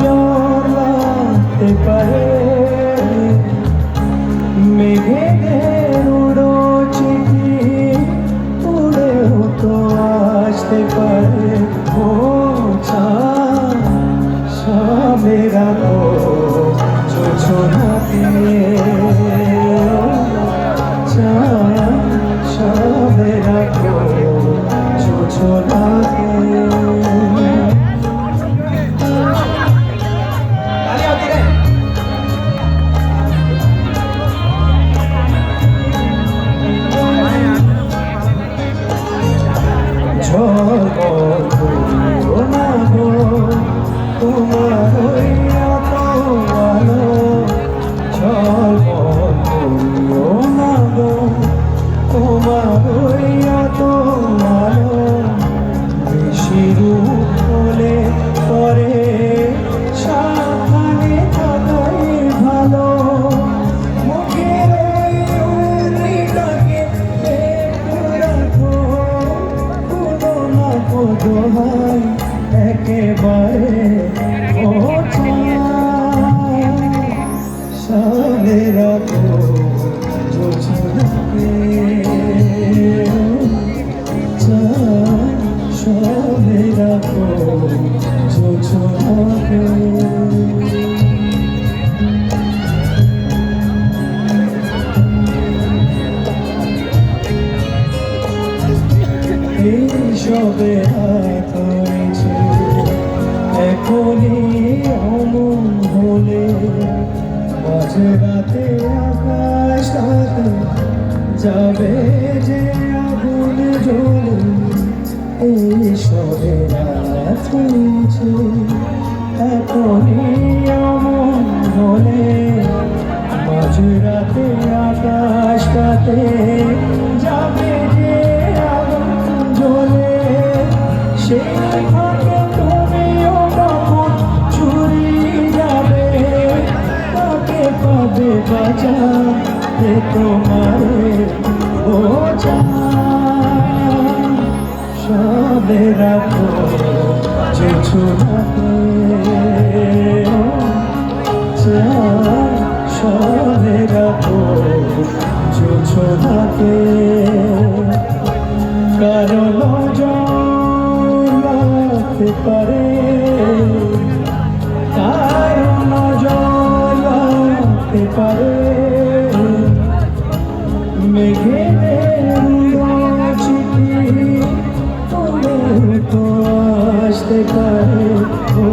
জলাতে পারে মেঘেদের উড়ো চিঠি উড়েও তো আসতে পারে ও চাঁদ সবেরা তো যোজনাতে এইসবে হাত হয়েছে। এখনই অমন হলে আকাশ রাতে যাবে যে আগুন জ্বলে। এইসবে রাত হয়েছে, এখনই অমন বাজাতে তোমারে ও সবে রাখো যে ছোটাতে তো আসতে পারে ও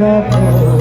রাখো